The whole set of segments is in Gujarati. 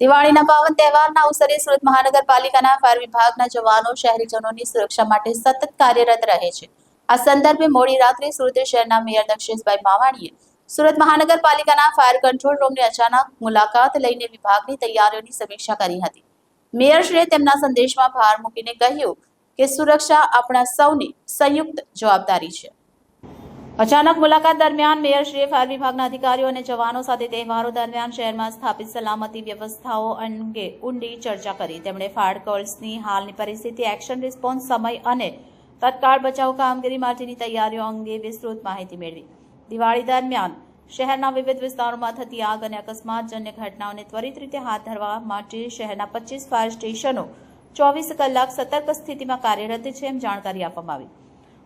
દિવાળીના પાવન તહેવારના અવસરે સુરત મહાનગરપાલિકાના ફાયર વિભાગના જવાનો, શહેરીજનોની સુરક્ષા માટે સતત કાર્યરત રહે છે. આ સંદર્ભે મોડી રાત્રે સુરત શહેરના મેયર દક્ષેશભાઈ માવાણીએ સુરત મહાનગરપાલિકાના ફાયર કંટ્રોલ રૂમની અચાનક મુલાકાત લઈને વિભાગની તૈયારીઓની સમીક્ષા કરી હતી. મેયરશ્રીએ તેમના સંદેશમાં ભાર મૂકીને કહ્યું કે સુરક્ષા આપણા સૌની સંયુક્ત જવાબદારી છે. અચાનક મુલાકાત દરમિયાન મેયરશ્રીએ ફાયર વિભાગના અધિકારીઓ અને જવાનો સાથે તહેવારો દરમિયાન શહેરમાં સ્થાપિત સલામતી વ્યવસ્થાઓ અંગે ઊંડી ચર્ચા કરી. તેમણે ફાયર કોલ્સની હાલની પરિસ્થિતિ, એક્શન રિસ્પોન્સ, સમય અને તત્કાળ બચાવ કામગીરી માટેની તૈયારીઓ અંગે વિસ્તૃત માહિતી મેળવી. દિવાળી દરમિયાન શહેરના વિવિધ વિસ્તારોમાં થતી આગ અને અકસ્માતજન્ય ઘટનાઓને ત્વરિત રીતે હાથ ધરવા માટે શહેરના પચીસ ફાયર સ્ટેશનો ચોવીસ કલાક સતર્ક સ્થિતિમાં કાર્યરત છે એમ જાણકારી આપવામાં આવી.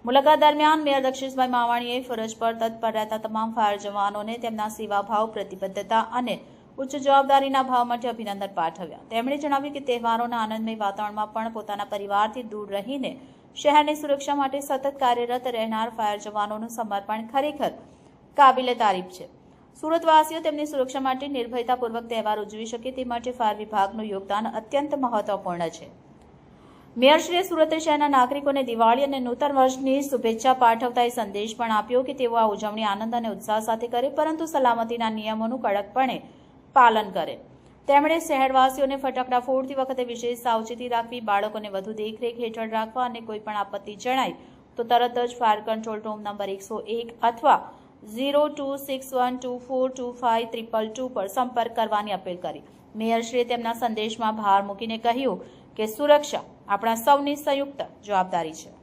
મુલાકાત દરમિયાન મેયર દક્ષેશભાઈ માવાણીએ ફરજ પર તત્પર રહેતા તમામ ફાયર જવાનોને તેમના સેવાભાવ, પ્રતિબદ્ધતા અને ઉચ્ચ જવાબદારીના ભાવ માટે અભિનંદન પાઠવ્યા. તેમણે જણાવ્યું કે તહેવારોના આનંદમય વાતાવરણમાં પણ પોતાના પરિવારથી દૂર રહીને શહેરની સુરક્ષા માટે સતત કાર્યરત રહેનાર ફાયર જવાનોનું સમર્પણ ખરેખર કાબિલે તારીફ છે. સુરતવાસીઓ તેમની સુરક્ષા માટે નિર્ભયતાપૂર્વક તહેવાર ઉજવી શકે તે માટે ફાયર વિભાગનું યોગદાન અત્યંત મહત્વપૂર્ણ છે. મેયરશ્રીએ સુરત શહેરના નાગરિકોને દિવાળી અને નૂતન વર્ષની શુભેચ્છા પાઠવતા એ સંદેશ પણ આપ્યો કે તેઓ આ ઉજવણી આનંદ અને ઉત્સાહ સાથે કરે, પરંતુ સલામતીના નિયમોનું કડકપણે પાલન કરે. તેમણે શહેરવાસીઓને ફટાકડા ફોડતી વખતે વિશેષ સાવચેતી રાખવી, બાળકોને વધુ દેખરેખ હેઠળ રાખવા અને કોઈપણ આપત્તિ જણાય તો તરત જ ફાયર કંટ્રોલ રૂમ નંબર એકસો એક અથવા zero two six one two four two five triple two પર સંપર્ક કરવાની અપીલ કરી. મેયરશ્રીએ તેમના સંદેશમાં ભાર મૂકીને કહ્યું કે સુરક્ષા આપણા સૌની સંયુક્ત જવાબદારી છે.